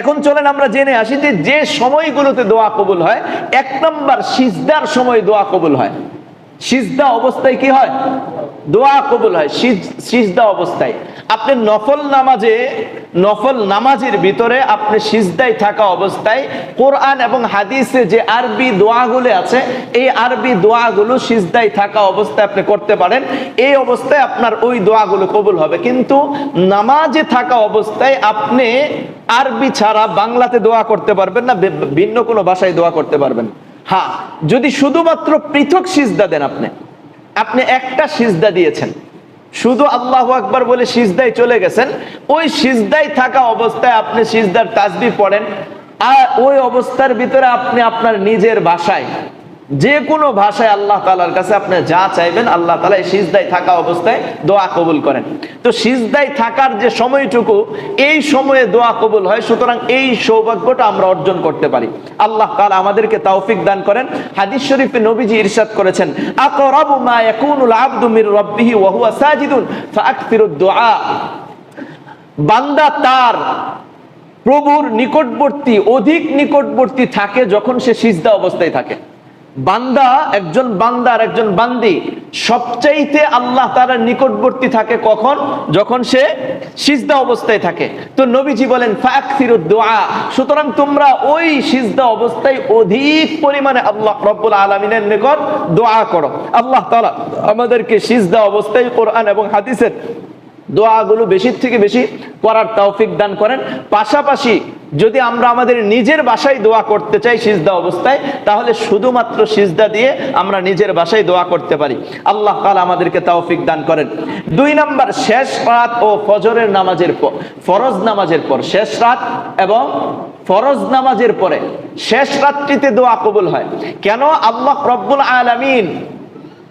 এখন চলেন আমরা জেনে আসি যে যে সময়গুলোতে দোয়া কবুল হয়, এক নম্বর সিজদার সময় দোয়া কবুল হয়। সিজদা অবস্থায় কি হয়? দোয়া কবুল হয় সিজদা অবস্থায়। আপনি নফল নামাজে, নফল নামাজের ভিতরে আপনি সিজদায় থাকা অবস্থায় কোরআন এবং হাদিসে যে আরবি দোয়াগুলো আছে, এই আরবি দোয়াগুলো সিজদায় থাকা অবস্থায় আপনি করতে পারেন। এই অবস্থায় আপনার ওই দোয়াগুলো কবুল হবে। কিন্তু নামাজে থাকা অবস্থায় আপনি আরবি ছাড়া বাংলাতে দোয়া করতে পারবেন না ভিন্ন কোনো ভাষায় দোয়া করতে পারবেন না। হ্যাঁ যদি শুধুমাত্র পৃথক সিজদা দেন আপনি আপনি একটা সিজদা দিয়েছেন। শুধু আল্লাহ আকবার বলে সিজদায় চলে গেছেন, ওই সিজদায় থাকা অবস্থায় আপনি সিজদার তাজবি পড়েন, আর ওই অবস্থার ভিতরে আপনি আপনার নিজের ভাষায় যে কোনো ভাষায় আল্লাহ তালার কাছে আপনি যা চাইবেন, আল্লাহ তালা এই সিজদায় থাকা অবস্থায় দোয়া কবুল করেন। তো সিজদায় থাকার যে সময়টুকু, এই সময়ে দোয়া কবুল হয়, সুতরাং এই সৌভাগ্যটা আমরা অর্জন করতে পারি। আল্লাহ তাআলা আমাদেরকে তৌফিক দান করেন। হাদিস শরীফে নবীজি ইরশাদ করেছেন বান্দা তার প্রভুর নিকটবর্তী, অধিক নিকটবর্তী থাকে যখন সে সিজদা অবস্থায় থাকে। বান্দা একজন বান্দার একজন বান্দি। সবচাইতে আল্লাহ তারা নিকটবর্তী থাকে কখন? যখন সে সিজদা অবস্থায় থাকে। তো নবীজি বলেন সুতরাং তোমরা ওই সিজদা অবস্থায় অধিক পরিমাণে আল্লাহ রব্বুল আলমিনের নিকট দোয়া করো। আল্লাহ তালা আমাদেরকে সিজদা অবস্থায় কোরআন এবং হাদিসের দোয়াগুলো বেশির থেকে বেশি করার তৌফিক দান করেন। পাশাপাশি যদি আমরা আমাদের নিজের বাসায় দোয়া করতে চাই সিজদা অবস্থায়, তাহলে শুধুমাত্র সিজদা দিয়ে আমরা নিজের বাসায় দোয়া করতে পারি। আল্লাহ তাআলা আমাদেরকে তৌফিক দান করেন। দুই নাম্বার, শেষ রাত ও ফজরের নামাজের পর, ফরজ নামাজের পর, শেষ রাত এবং ফরজ নামাজের পরে শেষ রাত্রিতে দোয়া কবুল হয়। কেন? আল্লাহ রব্বুল আলামিন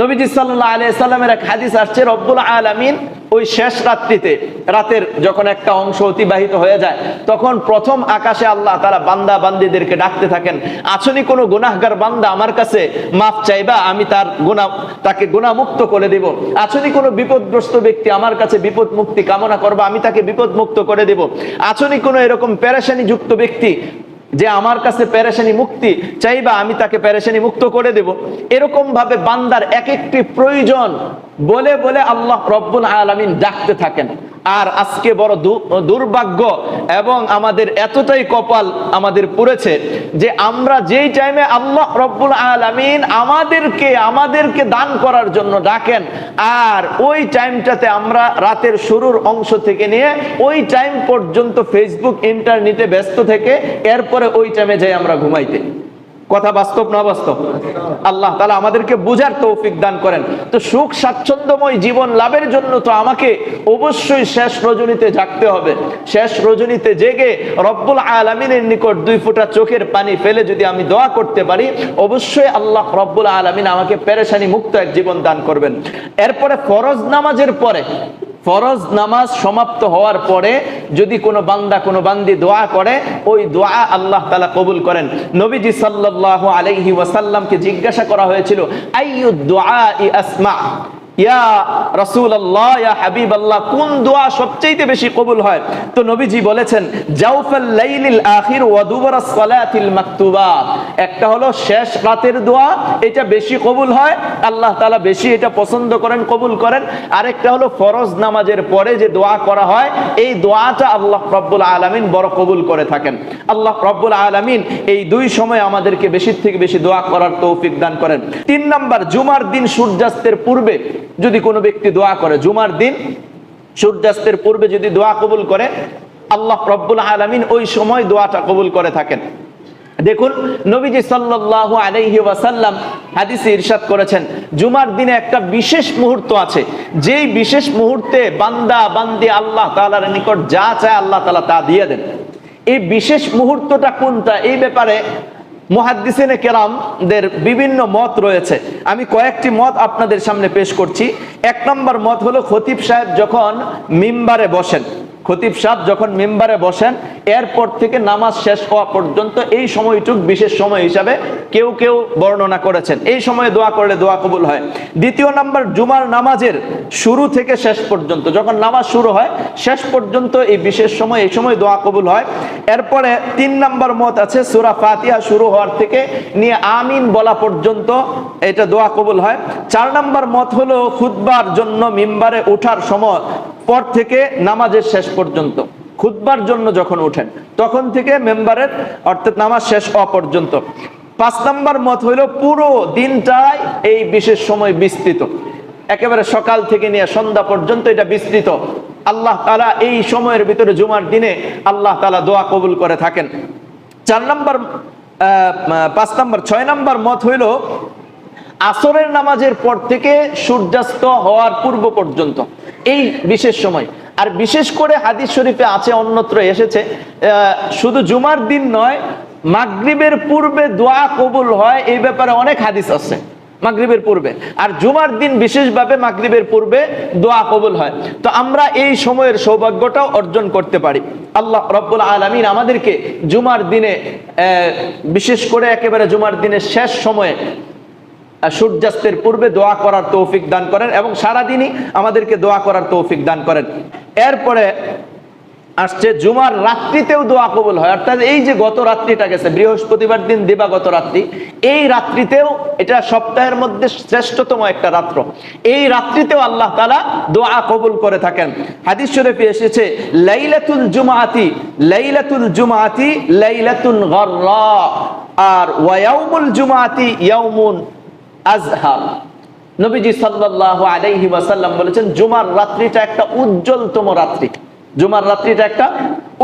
নবীজি সাল্লাহ আলিয়া সাল্লামের এক হাদিস আসছে, রব্বুল আলামিন ওই শেষ রাত্রিতে, রাতের যখন একটা অংশ অতিবাহিত হয়ে যায়, তখন প্রথম আকাশে আল্লাহ তারা বান্দা বান্দিদেরকে ডাকতে থাকেন, আছনি কোনো গুনাহগার বান্দা আমার কাছে মাফ চাইবা, আমি তার গুণা তাকে গুণামুক্ত করে দিব। আছনি কোনো বিপদগ্রস্ত ব্যক্তি আমার কাছে বিপদ মুক্তি কামনা করবা, আমি তাকে বিপদ মুক্ত করে দেব। আছনি কোনো এরকম পেরেশানি যুক্ত ব্যক্তি যে আমার কাছে প্যারেশানি মুক্তি চাইবা আমি তাকে প্যারেশানি মুক্ত করে দেব। এরকম ভাবে বান্দার এক একটি প্রয়োজন বলে বলে আল্লাহ রব্বুল আলমিন ডাকতে থাকেন। আর আজকে বড় দুর্ভাগ্য এবং আমাদের এতটাই কপাল আমাদের পুড়েছে যে আমরা যেই টাইমে আল্লাহ রব্বুল আলামিন আমাদেরকে আমাদেরকে দান করার জন্য ডাকেন, আর ওই টাইমটাতে আমরা রাতের শুরুর অংশ থেকে নিয়ে ওই টাইম পর্যন্ত ফেসবুক ইন্টারনেটে ব্যস্ত থেকে এরপরে ওই টাইমে যাই আমরা ঘুমাইতে। কথা বাস্তব না বাস্তব আল্লাহ তালা আমাদেরকে বুঝার তৌফিক দান করেন। তো সুখ, স্বাচ্ছন্দ্যময় জীবন লাভের জন্য তো আমাকে অবশ্যই শেষ রজনীতে জাগতে হবে। শেষ রজনীতে জেগে রব্বুল আলমিনের নিকট দুই ফোঁটা চোখের পানি ফেলে যদি আমি দোয়া করতে পারি, অবশ্যই আল্লাহ রব্বুল আলমিন আমাকে পেরেশানি মুক্ত এক জীবন দান করবেন। এরপরে ফরজ নামাজের পরে ফরজ নামাজ সমাপ্ত হওয়ার পরে যদি কোনো বান্দা কোনো বান্দি দোয়া করে, ওই দোয়া আল্লাহ তালা কবুল করেন। নবীজি সাল্লাহ আলহি ওয়াসাল্লামকে জিজ্ঞাসা করা হয়েছিল আইয়ু দোয়া ই আসমা? ইয়া রাসূলুল্লাহ, ইয়া কোন দোয়া সবচেয়ে বেশি কবুল হয়? তো নবীজি বলেছেন, জাওফাল লাইলিল আখির ওয়া দুবরাস সালাতিল মাকতুবাত একটা হলো শেষ রাতের দোয়া, এটা বেশি কবুল হয়, আল্লাহ তাআলা বেশি এটা পছন্দ করেন, কবুল করেন। আরেকটা হলো ফরজ নামাজের পরে যে দোয়া করা হয়, এই দোয়াটা আল্লাহ রব্বুল আলামিন বড় কবুল করে থাকেন। আল্লাহ রব্বুল আলামিন এই দুই সময় আমাদেরকে বেশি থেকে বেশি দোয়া করার তৌফিক দান করেন। তিন নাম্বার, জুমার দিন সূর্যাস্তের পূর্বে যদি কোনো ব্যক্তি দোয়া করে জুমার দিন, সূর্যাস্তের পূর্বে যদি দোয়া কবুল করে, আল্লাহ রব্বুল আলামিন ওই সময় দোয়াটা কবুল করে থাকেন। দেখুন, নবীজি সাল্লাল্লাহু আলাইহি ওয়াসাল্লাম হাদিসে ইরশাদ করেছেন, জুমার দিনে একটা বিশেষ মুহূর্ত আছে। যেই বিশেষ মুহূর্তে বান্দা, বান্দি আল্লাহ তাআলার নিকট যা চায় আল্লাহ তালা তা দিয়ে দেন। এই বিশেষ মুহূর্তটা কোনটা? এই ব্যাপারে মুহাদ্দিসিনে কেরামদের বিভিন্ন মত রয়েছে। আমি কয়েকটি মত আপনাদের সামনে পেশ করছি। এক নম্বর মত হলো খতিব সাহেব যখন মিম্বারে বসেন খতিব সাহেব যখন মেম্বারে বসেন, এরপর থেকে নামাজ শেষ হওয়া পর্যন্ত এই সময়টুক বিশেষ সময় হিসাবে কেউ কেউ বর্ণনা করেছেন। এই সময়ে দোয়া করলে দোয়া কবুল হয়। দ্বিতীয় নাম্বার, জুমার নামাজের শুরু থেকে শেষ পর্যন্ত, যখন নামাজ শুরু হয়, শেষ পর্যন্ত এই বিশেষ সময় এই সময় দোয়া কবুল হয়। এরপরে তিন নাম্বার মত আছে, সুরা ফাতিয়া শুরু হওয়ার থেকে নিয়ে আমিন বলা পর্যন্ত এটা দোয়া কবুল হয়। চার নাম্বার মত হলো, খুতবার জন্য মিম্বারে ওঠার সময় পর থেকে নামাজের শেষ পর্যন্ত খুদবার জন্য যখন ওঠেন, তখন থেকে মেম্বারের, অর্থাৎ নামাজ শেষ হওয়া পর্যন্ত। পাঁচ নাম্বার মত হইল পুরো দিনটাই এই বিশেষ সময় বিস্তৃত। একেবারে সকাল থেকে নিয়ে সন্ধ্যা পর্যন্ত এটা বিস্তৃত। আল্লাহ তালা এই সময়ের ভিতরে জুমার দিনে আল্লাহ তালা দোয়া কবুল করে থাকেন। চার নম্বর পাঁচ নম্বর, ছয় নম্বর মত হইল আসরের নামাজের পর থেকে সূর্যাস্ত হওয়ার পূর্ব পর্যন্ত। এই বিশেষ সময়। আর বিশেষ করে হাদিস শরীফে আছে অন্যত্র এসেছে শুধু জুমার দিন নয়, মাগরিবের পূর্বে দোয়া কবুল হয়, এই ব্যাপারে অনেক হাদিস আছে মাগরিবের পূর্বে। আর জুমার দিন বিশেষভাবে মাগরিবের পূর্বে দোয়া কবুল হয়। তো আমরা এই সময়ের সৌভাগ্যটাও অর্জন করতে পারি। আল্লাহ রব্বুল আলমিন আমাদেরকে জুমার দিনে বিশেষ করে একেবারে জুমার দিনের শেষ সময়ে সূর্যাস্তের পূর্বে দোয়া করার তৌফিক দান করেন এবং সারাদিনই আমাদেরকে দোয়া করার তৌফিক দান করেন। এরপরে আসছে, জুমার রাত্রিতেও দোয়া কবুল হয়। অর্থাৎ এই যে গত রাত্রিটা গেছে, বৃহস্পতিবার দিন দিবাগত রাত্রি, এই রাত্রিতেও এটা সপ্তাহের মধ্যে শ্রেষ্ঠতম একটা রাত্র। এই রাত্রিতেও আল্লাহ তালা দোয়া কবুল করে থাকেন। হাদিস শরীফে এসেছে, লাইলাতুল জুমাআতি লাইলাতুল জুমাআতি লাইলাতুন গররা, আর ওয়ায়াউমুল জুমাআতি ইয়াউমুন আজহার নবীজি সাল্লাল্লাহু আলাইহি ওয়াসাল্লাম বলেছেন, জুমার রাত্রিটা একটা উজ্জ্বলতম রাত্রি। জুমার রাত্রিটা একটা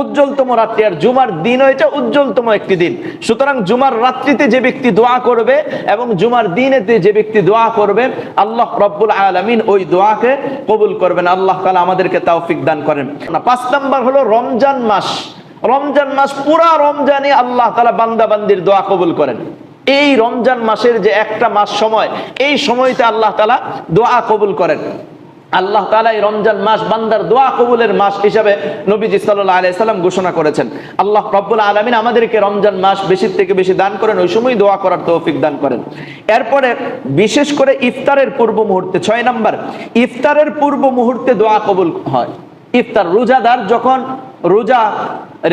উজ্জ্বলতম রাত্রি, আর জুমার দিনও এটা উজ্জ্বলতম একটি দিন। সুতরাং জুমার রাত্রিতে যে ব্যক্তি দোয়া করবে এবং জুমার দিনেতে যে ব্যক্তি দোয়া করবে, আল্লাহ রব্বুল আলামিন ওই দোয়াকে কবুল করবেন। আল্লাহ তাআলা আমাদেরকে তৌফিক দান করেন। না পাঁচ নাম্বার হলো রমজান মাস। রমজান মাস পুরা রমজানে আল্লাহ তাআলা বান্দা বান্দির দোয়া কবুল করেন। এই রমজান মাসের যে একটা মাস সময়, এই সময়তে আল্লাহ তালা দোয়া কবুল করেন। আল্লাহ তালা এই রমজান মাস বান্দার দোয়া কবুলের মাস হিসাবে নবীজি সাল্লাহ আলাইসাল্লাম ঘোষণা করেছেন। আল্লাহ রব্বুল আলমিন আমাদেরকে রমজান মাস বেশি থেকে বেশি দান করেন, ওই সময় দোয়া করার তৌফিক দান করেন। এরপরে বিশেষ করে ইফতারের পূর্ব মুহূর্তে, ছয় নাম্বার, ইফতারের পূর্ব মুহূর্তে দোয়া কবুল হয়। ইফতার রোজাদার যখন রোজা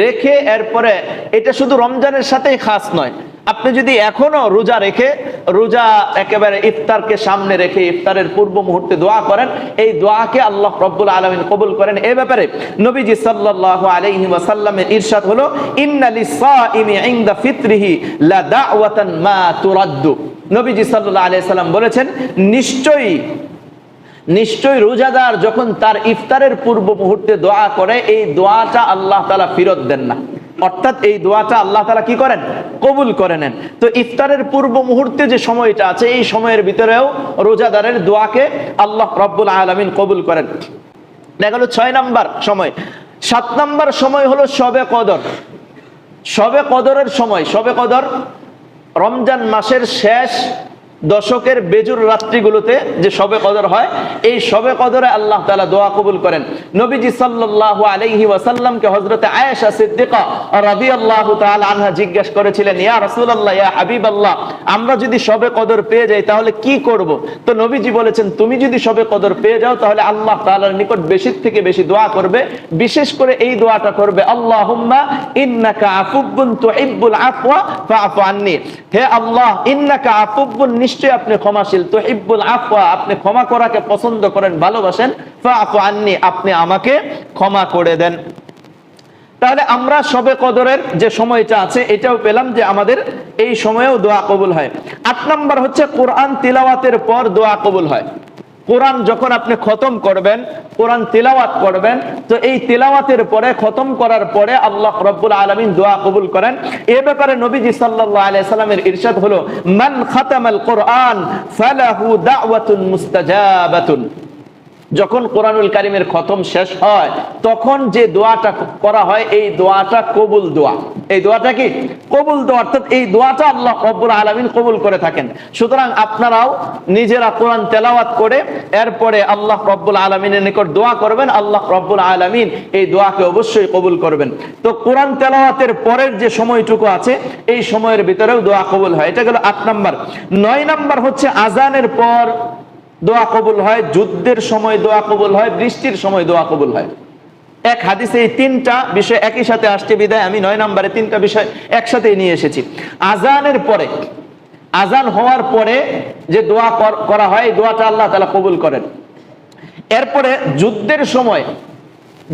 রেখে, এরপরে এটা শুধু রমজানের সাথেই খাস নয় আপনি যদি এখনও রোজা রেখে, রোজা একেবারে ইফতারকে সামনে রেখে ইফতারের পূর্ব মুহূর্তে দোয়া করেন, এই দোয়াকে আল্লাহ রব্বুল আলমিন কবুল করেন। এই ব্যাপারে নবীজি সাল্লাল্লাহু আলাইহি ওয়াসাল্লামের ইরশাদ হলো ইন্নালি সাইমি ইনদা ফিতরিহি লা দাওয়াতান মা তুরাদ্দু। নবীজি সাল্লাল্লাহু আলাইহি সাল্লাম বলেছেন, নিশ্চয়ই নিশ্চয় রোজাদার যখন তার ইফতারের পূর্ব মুহূর্তে দোয়া করে, এই দোয়াটা আল্লাহ তালা ফিরত দেন না। অর্থাৎ এই দোয়াটা আল্লাহ তালা কি করেন? কবুল করে নেন। তো ইফতারের পূর্ব মুহূর্তে যে সময়টা আছে, এই সময়ের ভিতরেও রোজাদারের দোয়াকে আল্লাহ রব্বুল আলমিন কবুল করেন। দেখা গেল ছয় নাম্বার সময়। সাত নাম্বার সময় হলো সবে কদর। সবে কদরের সময় সবে কদর রমজান মাসের শেষ দশকের বেজুর রাত্রিগুলোতে যে সবে কদর হয়, এই সবে কদরে আল্লাহ তাআলা দোয়া কবুল করেন। নবীজি সাল্লাল্লাহু আলাইহি ওয়াসাল্লামকে হযরতে আয়েশা সিদ্দিকা রাদিয়াল্লাহু তাআলা আনহা জিজ্ঞেস করেছিলেন, ইয়া রাসূলুল্লাহ, ইয়া হাবিবাল্লাহ, আমরা যদি সবে কদর পেয়ে যাই তাহলে কি করব? তো নবীজি বলেছেন, তুমি যদি সবে কদর পেয়ে যাও তাহলে আল্লাহ তাআলার নিকট বেশি থেকে বেশি দোয়া করবে। বিশেষ করে এই দোয়াটা করবে, আল্লাহুম্মা ইন্নাকা আফুব্বুন তুহিব্বুল আফওয়া ফাআফু আন্নি। হে আল্লাহ, ইন্নাকা আফুব্বুন নিশ্চয়ই আপনি ক্ষমাশীল তো ইব্বুল আফওয়া, আপনি ক্ষমা করাকে পছন্দ করেন, ভালোবাসেন আননি, আপনি আমাকে ক্ষমা করে দেন। তাহলে আমরা সবে কদরের যে সময়টা আছে, এটাও পেলাম যে আমাদের এই সময়েও দোয়া কবুল হয়। আট নাম্বার হচ্ছে, কোরআন তিলাওয়াতের পর দোয়া কবুল হয়। কোরআন যখন আপনি খতম করবেন, কোরআন তেলাওয়াত করবেন, তো এই তেলাওয়াতের পরে, খতম করার পরে আল্লাহ রব্বুল আলমিন দোয়া কবুল করেন। এ ব্যাপারে নবীজি সাল্লাহ আলাইহি সাল্লামের ইরশাদ হলো, মান খাতামাল কোরআন, ফালাহু দাওয়াতুন মুস্তাজাবাতুন। যখন কোরআনুল কারিমের খতম শেষ হয়, তখন যে দোয়াটা করা হয়, এই দোয়াটা কবুল দোয়া। এই দোয়াটা কি? কবুল দোয়া, অর্থাৎ এই দোয়াটা আল্লাহ রব্বুল আলামিন কবুল করে থাকেন। সুতরাং আপনারাও নিজেরা কোরআন তেলাওয়াত করে, এরপরে আল্লাহ রব্বুল আলমিনের নিকট দোয়া করবেন, আল্লাহ রব্বুল আলমিন এই দোয়াকে অবশ্যই কবুল করবেন। তো কোরআন তেলাওয়াতের পরের যে সময়টুকু আছে, এই সময়ের ভিতরেও দোয়া কবুল হয়। এটা গেল আট নাম্বার। নয় নাম্বার হচ্ছে আজানের পর দোয়া কবুল হয়, যুদ্ধের সময় দোয়া কবুল হয়, বৃষ্টির সময় দোয়া কবুল হয়। এক হাদিসে এই তিনটা বিষয় একই সাথে আসছে, বিদায়, আমি নয় নম্বরে তিনটা বিষয় একসাথে নিয়ে এসেছি। আজানের পরে, আজান হওয়ার পরে যে দোয়া কর- হয় দোয়াটা আল্লাহ তালা কবুল করেন। এরপরে যুদ্ধের সময়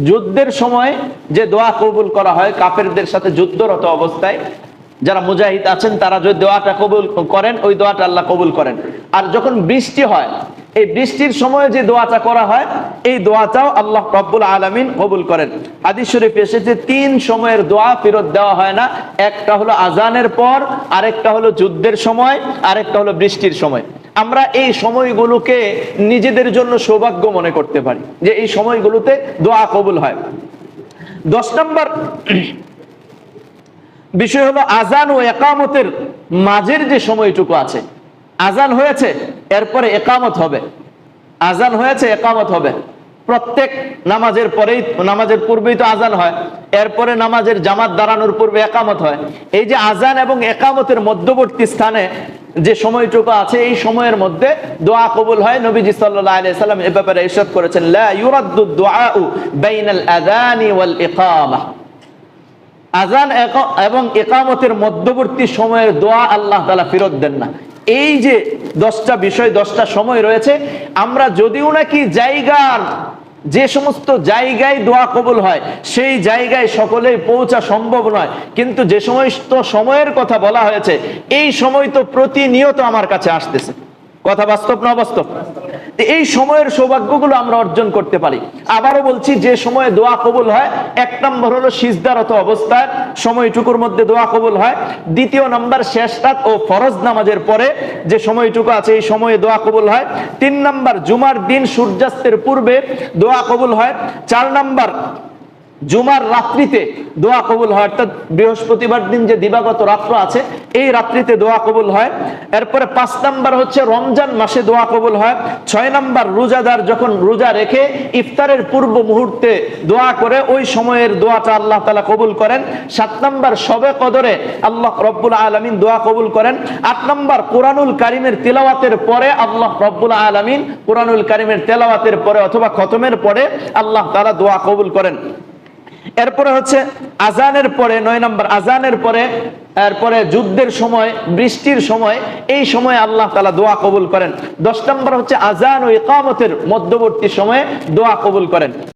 যুদ্ধের সময় যে দোয়া কবুল করা হয়, কাফেরদের সাথে যুদ্ধরত অবস্থায় যারা মুজাহিদ আছেন, তারা যদি দোয়াটা কবুল করেন, ওই দোয়াটা আল্লাহ কবুল করেন। আর যখন বৃষ্টি হয়, এই বৃষ্টির সময় যে দোয়াটা করা হয়, এই দোয়াটাও আল্লাহ রব্বুল আলমিন কবুল করেন। হাদিস শরীফ এসেছে, তিন সময়ের দোয়া ফেরত দেওয়া হয় না। একটা হলো আজানের পর, আরেকটা হলো যুদ্ধের সময়, আরেকটা হলো বৃষ্টির সময়। আমরা এই সময়গুলোকে নিজেদের জন্য সৌভাগ্য মনে করতে পারি, যে এই সময়গুলোতে দোয়া কবুল হয়। দশ নম্বর বিষয় হলো আজান ও একামতের মাঝের যে সময়টুকু আছে। আজান হয়েছে, এরপরে একামত হবে। আজান হয়েছে, একামত হবে। প্রত্যেক নামাজের পরেই, নামাজের পূর্বেই তো আজান হয়। এরপরে নামাজের জামাত দাঁড়ানোর পূর্বে একামত হয়। এই যে আজান এবং একামতের মধ্যবর্তী স্থানে যে সময়টুকু আছে, এই সময়ের মধ্যে দোয়া কবুল হয়। নবীজি সাল্লাম এ ব্যাপারে ইরশাদ করেছেন, লা আজান এবং একামতের মধ্যবর্তী সময়ের দোয়া আল্লাহ তালা ফেরত দেন না। এই যে দশটা বিষয়, দশটা সময় রয়েছে, আমরা যদিও নাকি জায়গার যে সমস্ত জায়গায় দোয়া কবুল হয়, সেই জায়গায় সকলেই পৌঁছা সম্ভব নয়। কিন্তু যে সমস্ত সময়ের কথা বলা হয়েছে, এই সময় তো প্রতিনিয়ত আমার কাছে আসতেছে। কথা বাস্তব না বাস্তব তো এই সময়ের সৌভাগ্যগুলো আমরা অর্জন করতে পারি। আবারও বলছি, যে সময়ে দোয়া কবুল হয়, এক নম্বর হলো সিজদারত অবস্থায়, সময়টুকুর মধ্যে দোয়া কবুল হয়। দ্বিতীয় নম্বর শেষ রাত ও ফরজ নামাজের পরে যে সময়টুকু আছে, এই সময়ে দোয়া কবুল হয়। তিন নম্বর জুমার দিন সূর্যাস্তের পূর্বে দোয়া কবুল হয়। চার নম্বর জুমার রাত্রিতে দোয়া কবুল হয়, অর্থাৎ বৃহস্পতিবার দিন যে দিবাগত রাত্র আছে, এই রাত্রিতে দোয়া কবুল হয়। এরপরে পাঁচ নাম্বার হচ্ছে রমজান মাসে দোয়া কবুল হয়। ছয় নাম্বার রোজাদার যখন রোজা রেখে ইফতারের পূর্ব মুহূর্তে দোয়া করে, ওই সময়ের দোয়াটা আল্লাহ তালা কবুল করেন। সাত নাম্বার সবে কদরে আল্লাহ রব্বুল আলমিন দোয়া কবুল করেন। আট নাম্বার কোরআনুল কারিমের তেলাওয়াতের পরে আল্লাহ রব্বুল আলমিন কোরআনুল কারিমের তেলাওয়াতের পরে অথবা খতমের পরে আল্লাহ তালা দোয়া কবুল করেন। এরপরে হচ্ছে আজানের পরে, নয় নম্বর, আজানের পরে, এরপরে যুদ্ধের সময়, বৃষ্টির সময়, এই সময় আল্লাহ তালা দোয়া কবুল করেন। দশ নম্বর হচ্ছে আজান ও ইকামতের মধ্যবর্তী সময়ে দোয়া কবুল করেন।